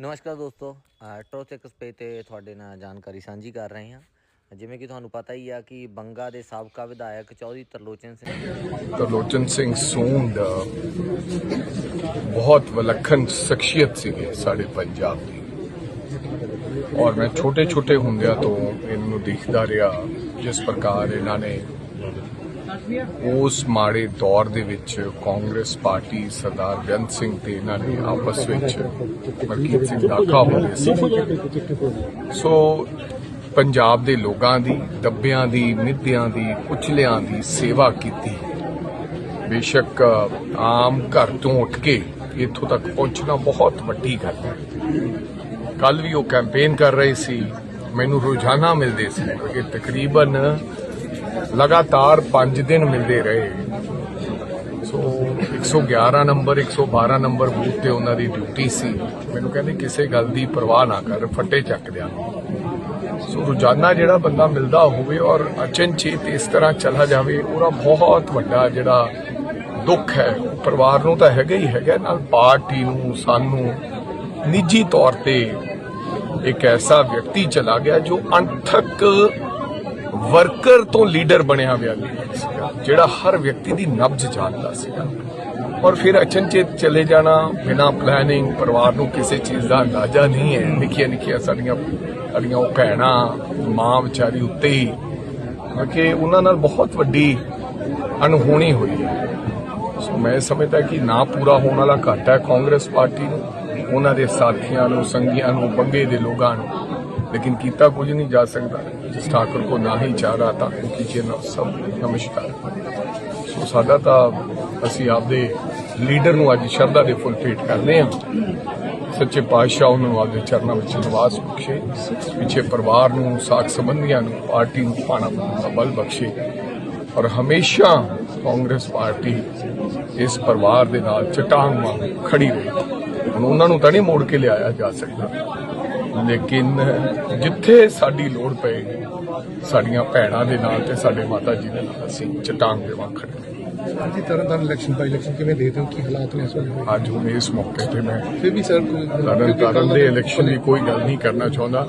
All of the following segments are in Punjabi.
ਨਮਸਕਾਰ ਦੋਸਤੋ ਟਰੋਥ ਐਕਸਪੇ ਤੇ ਤੁਹਾਡੇ ਨਾਲ ਜਾਣਕਾਰੀ ਸਾਂਝੀ ਕਰ ਰਹੇ ਹਾਂ। ਜਿਵੇਂ ਕਿ ਤੁਹਾਨੂੰ ਪਤਾ ਹੀ ਆ ਕਿ ਬੰਗਾ ਦੇ ਸਾਬਕਾ ਵਿਧਾਇਕ ਚੌਧਰੀ ਤਰਲੋਚਨ ਸਿੰਘ ਤਰਲੋਚਨ ਸਿੰਘ ਸੂੰਦ ਬਹੁਤ ਵਿਲੱਖਣ ਸ਼ਖਸੀਅਤ ਸੀਗੇ ਸਾਡੇ ਪੰਜਾਬ ਦੀ। ਔਰ ਮੈਂ ਛੋਟੇ ਛੋਟੇ ਹੁੰਦਿਆਂ ਤੋਂ ਇਹਨਾਂ ਨੂੰ ਦੇਖਦਾ ਰਿਹਾ, ਜਿਸ ਪ੍ਰਕਾਰ ਇਹਨਾਂ ਨੇ ਉਸ ਮਾੜੇ ਦੌਰ ਦੇ ਵਿੱਚ ਕਾਂਗਰਸ ਪਾਰਟੀ ਸਰਦਾਰ ਬੇਅੰਤ ਸਿੰਘ ਤੇ ਇਹਨਾਂ ਨੇ ਆਪਸ ਵਿੱਚ ਮਲਕੀਤ ਸਿੰਘ ਦਾਖਾ ਹੋਏ ਸੀ। ਸੋ ਪੰਜਾਬ ਦੇ ਲੋਕਾਂ ਦੀ, ਦੱਬਿਆਂ ਦੀ, ਨਿੱਧਿਆਂ ਦੀ ਕੁਚਲਿਆਂ ਦੀ ਸੇਵਾ ਕੀਤੀ। ਬੇਸ਼ੱਕ ਆਮ ਘਰ ਤੋਂ ਉੱਠ ਕੇ ਇੱਥੋਂ ਤੱਕ ਪਹੁੰਚਣਾ ਬਹੁਤ ਵੱਡੀ ਗੱਲ ਹੈ। ਕੱਲ ਵੀ ਉਹ ਕੈਂਪੇਨ ਕਰ ਰਹੇ ਸੀ। ਮੈਨੂੰ ਰੋਜ਼ਾਨਾ ਮਿਲਦੇ ਸੀ ਕਿ ਤਕਰੀਬਨ ਲਗਾਤਾਰ 5 ਦਿਨ ਮਿਲਦੇ ਰਹੇ। ਸੋ 111 ਨੰਬਰ 112 ਨੰਬਰ ਬੂਥ ਤੇ ਉਹਨਾਂ ਦੀ ਡਿਊਟੀ ਸੀ। ਮੈਨੂੰ ਕਹਿੰਦੇ, ਕਿਸੇ ਗੱਲ ਦੀ ਪਰਵਾਹ ਨਾ ਕਰ, ਫੱਟੇ ਚੱਕ ਦਿਆਂ ਸੋ ਰੋਜ਼ਾਨਾ ਜਿਹੜਾ ਬੰਦਾ ਮਿਲਦਾ ਹੋਵੇ ਔਰ ਅਚਨਚੇਤ ਇਸ ਤਰ੍ਹਾਂ ਚਲਾ ਜਾਵੇ, ਉਹਦਾ ਬਹੁਤ ਵੱਡਾ ਜਿਹੜਾ ਦੁੱਖ ਹੈ। ਪਰਿਵਾਰ ਨੂੰ ਤਾਂ ਹੈਗਾ ਹੀ ਹੈਗਾ, ਨਾਲ ਪਾਰਟੀ ਨੂੰ, ਸਾਨੂੰ ਨਿੱਜੀ ਤੌਰ ਤੇ ਇੱਕ ਐਸਾ ਵਿਅਕਤੀ ਚਲਾ ਗਿਆ ਜੋ ਅੰਥਕ ਵਰਕਰ ਤੋਂ ਲੀਡਰ ਬਣਿਆ ਹੋਇਆ ਸੀਗਾ, ਜਿਹੜਾ ਹਰ ਵਿਅਕਤੀ ਦੀ ਨਬਜ਼ ਜਾਣਦਾ ਸੀਗਾ। ਔਰ ਫਿਰ ਅਚਨਚੇਤ ਚਲੇ ਜਾਣਾ, ਬਿਨਾ ਪਲੈਨਿੰਗ ਪਰਿਵਾਰ ਨੂੰ ਕਿਸੇ ਚੀਜ਼ ਦਾ ਅੰਦਾਜ਼ਾ ਨਹੀਂ ਹੈ। ਨਿੱਕੀਆਂ ਨਿੱਕੀਆਂ ਸਾਡੀਆਂ ਸਾਡੀਆਂ ਉਹ ਭੈਣਾਂ, ਮਾਂ ਵਿਚਾਰੀ ਉੱਤੇ ਹੀ ਕਿ ਉਹਨਾਂ ਨਾਲ ਬਹੁਤ ਵੱਡੀ ਅਣਹੋਣੀ ਹੋਈ ਹੈ। ਸੋ ਮੈਂ ਸਮਝਦਾ ਕਿ ਨਾ ਪੂਰਾ ਹੋਣ ਵਾਲਾ ਘਾਟਾ ਹੈ ਕਾਂਗਰਸ ਪਾਰਟੀ ਨੂੰ, ਉਹਨਾਂ ਦੇ ਸਾਥੀਆਂ ਨੂੰ ਸੰਗੀਆਂ ਨੂੰ, ਬੰਗੇ ਦੇ ਲੋਕਾਂ ਨੂੰ। ਲੇਕਿਨ ਕੀਤਾ ਕੁਝ ਨਹੀਂ ਜਾ ਸਕਦਾ। ਜਿਸ ਠਾਕੁਰ ਕੋ ਨਾ ਹੀ ਚਾਹ ਰਹਾ ਤਾਂ ਉਹ ਕੀਜੇ ਨਾ ਸਭ ਨਮਸਕਾਰ। ਸੋ ਸਾਡਾ ਤਾਂ ਅਸੀਂ ਆਪਦੇ ਲੀਡਰ ਨੂੰ ਅੱਜ ਸ਼ਰਧਾ ਦੇ ਫੁੱਲ ਭੇਟ ਕਰਦੇ ਹਾਂ ਸੱਚੇ ਪਾਤਸ਼ਾਹ ਉਹਨਾਂ ਨੂੰ ਆਪਦੇ ਚਰਨਾਂ ਵਿੱਚ ਨਿਵਾਸ ਬਖਸ਼ੇ। ਪਿੱਛੇ ਪਰਿਵਾਰ ਨੂੰ, ਸਾਖ ਸੰਬੰਧੀਆਂ ਨੂੰ, ਪਾਰਟੀ ਨੂੰ ਪਾਣਾ ਬਲ ਬਖਸ਼ੇ। ਔਰ ਹਮੇਸ਼ਾ ਕਾਂਗਰਸ ਪਾਰਟੀ ਇਸ ਪਰਿਵਾਰ ਦੇ ਨਾਲ ਚਟਾਂਗ ਵਾਂਗ ਖੜੀ ਰਹੀ। ਹੁਣ ਉਹਨਾਂ ਨੂੰ ਤਾਂ ਨਹੀਂ ਮੋੜ ਕੇ ਲਿਆਇਆ ਜਾ ਸਕਦਾ। ਲੇਕਿਨ ਜਿੱਥੇ ਸਾਡੀ ਲੋੜ ਪਏਗੀ ਸਾਡੀਆਂ ਭੈਣਾਂ ਦੇ ਨਾਲ ਤੇ ਸਾਡੇ ਮਾਤਾ ਜੀ ਦੇ ਨਾਲ ਅਸੀਂ ਚਟਾਂਗ ਦੇ ਵਾਂਗ ਖੜੇ। ਜੀ Tarn Taran election by election ਕਿਵੇਂ ਦੇਖਦੇ ਹੋ ਕੀ ਹਾਲਾਤ ਨੇ ਇਸ ਵੇਲੇ? ਅੱਜ ਹੁਣ ਇਸ ਮੌਕੇ ਤੇ ਮੈਂ ਫਿਰ ਵੀ ਸਰ ਕੋਈ ਤਰਨ ਤਾਰਨ ਦੇ ਇਲੈਕਸ਼ਨ ਦੀ ਕੋਈ ਗੱਲ ਨਹੀਂ ਕਰਨਾ ਚਾਹੁੰਦਾ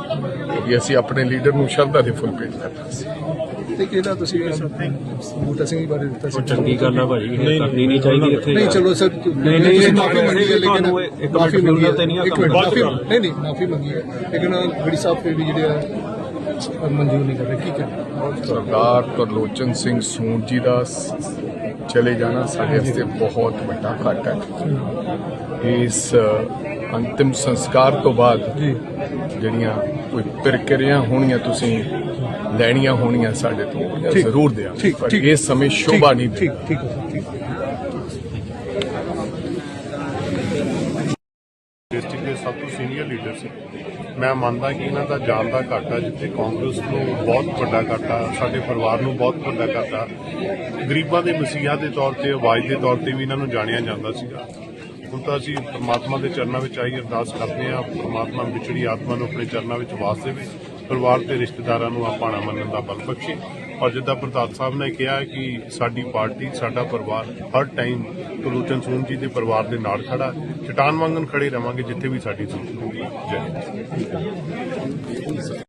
ਕਿ ਅਸੀਂ ਆਪਣੇ ਲੀਡਰ ਨੂੰ ਸ਼ਰਧਾ ਦੇ ਫੁੱਲ ਭੇਟ ਕਰਨਾ ਸੀ ਤੇ ਕਿਹਦਾ ਤੁਸੀਂ ਬੂਟਾ ਸਿੰਘ ਜੀ ਬਾਰੇ ਦਿੱਤਾ ਸੀ? ਚੰਗੀ ਗੱਲ ਆ ਭਾਜੀ ਇਹ ਕਰਨੀ ਨਹੀਂ ਚਾਹੀਦੀ ਇੱਥੇ। ਨਹੀਂ ਚਲੋ ਸਰ ਨਹੀਂ, ਨਹੀਂ, ਇਹ ਮਾਫੀ ਮੰਗੀ ਹੈ ਲੇਕਿਨ ਇੱਕ ਮਾਫੀ ਮੰਗੀ ਹੈ। ਤੇ ਨਹੀਂ ਆ ਇੱਕ ਮਿੰਟ ਮਾਫੀ। ਨਹੀਂ ਨਹੀਂ ਮਾਫੀ ਮੰਗੀ ਹੈ। ਲੇਕਿਨ ਗੜੀ ਸਾਹਿਬ ਫਿਰ ਵੀ ਜਿਹੜੇ ਆ ਮਨਜ਼ੂਰ ਨਹੀਂ ਕਰ ਰਹੇ। ਕੀ ਕਹਿਣਾ? ਸਰਦਾਰ ਤਰਲੋਚਨ ਸਿੰਘ ਸੂੰਦ ਜੀ ਦਾ ਚਲੇ ਜਾਣਾ ਸਾਡੇ ਵਾਸਤੇ ਬਹੁਤ ਵੱਡਾ ਘਾਟਾ ਹੈ। ਇਸ ਅੰਤਿਮ ਸੰਸਕਾਰ ਤੋਂ ਬਾਅਦ ਜਿਹੜੀਆਂ ਕੋਈ ਪ੍ਰਕਿਰਿਆ ਹੋਣੀਆਂ ਤੁਸੀਂ ਲੈਣੀਆਂ ਹੋਣੀਆਂ ਸਾਡੇ ਤੋਂ ਜ਼ਰੂਰ ਦਿਆਂ ਠੀਕ, ਪਰ। ਇਸ ਸਮੇਂ ਸ਼ੋਭਾ ਨਹੀਂ ਠੀਕ ਠੀਕ ਡਿਸਟ੍ਰਿਕਟ ਦੇ ਸਭ ਤੋਂ ਸੀਨੀਅਰ ਲੀਡਰ ਸੀ। ਮੈਂ ਮੰਨਦਾ ਕਿ ਇਹਨਾਂ ਦਾ ਜਾਣ ਦਾ ਘਾਟਾ ਜਿੱਥੇ ਕਾਂਗਰਸ ਨੂੰ ਬਹੁਤ ਵੱਡਾ ਘਾਟਾ ਸਾਡੇ ਪਰਿਵਾਰ ਨੂੰ ਬਹੁਤ ਵੱਡਾ ਘਾਟਾ ਗਰੀਬਾਂ ਦੇ ਮਸੀਹਾ ਦੇ ਤੌਰ ਤੇ ਆਵਾਜ਼ ਦੇ ਤੌਰ ਤੇ ਵੀ ਇਹਨਾਂ ਨੂੰ ਜਾਣਿਆ ਜਾਂਦਾ ਸੀਗਾ। ਹੁਣ ਤਾਂ ਅਸੀਂ ਪ੍ਰਮਾਤਮਾ ਦੇ ਚਰਨਾਂ ਵਿੱਚ ਆਈ ਅਰਦਾਸ ਕਰਦੇ ਹਾਂ ਪ੍ਰਮਾਤਮਾ ਵਿਛੜੀ ਆਤਮਾ ਨੂੰ ਆਪਣੇ ਚਰਨਾਂ ਵਿੱਚ ਵਾਸ ਦੇਵੇ। ਪਰਿਵਾਰ ਤੇ ਰਿਸ਼ਤੇਦਾਰਾਂ ਨੂੰ ਆਪਾਣਾ ਮੰਨਣ ਦਾ ਬਲ ਬਖਸ਼ੇ। ਔਰ ਜਿੱਦਾਂ ਪ੍ਰਤਾਪ ਸਾਹਿਬ ਨੇ ਕਿਹਾ ਕਿ ਸਾਡੀ ਪਾਰਟੀ, ਸਾਡਾ ਪਰਿਵਾਰ ਹਰ ਟਾਈਮ ਕੁਲੂਚਨ ਸੂਨ ਜੀ ਦੇ ਪਰਿਵਾਰ ਦੇ ਨਾਲ ਖੜਾ ਚਟਾਨ ਵਾਂਗਣ ਖੜੇ ਰਵਾਂਗੇ ਜਿੱਥੇ ਵੀ ਸਾਡੀ ਜ਼ਰੂਰਤ ਹੋਊਗੀ ਜੈ ਹਿੰਦ।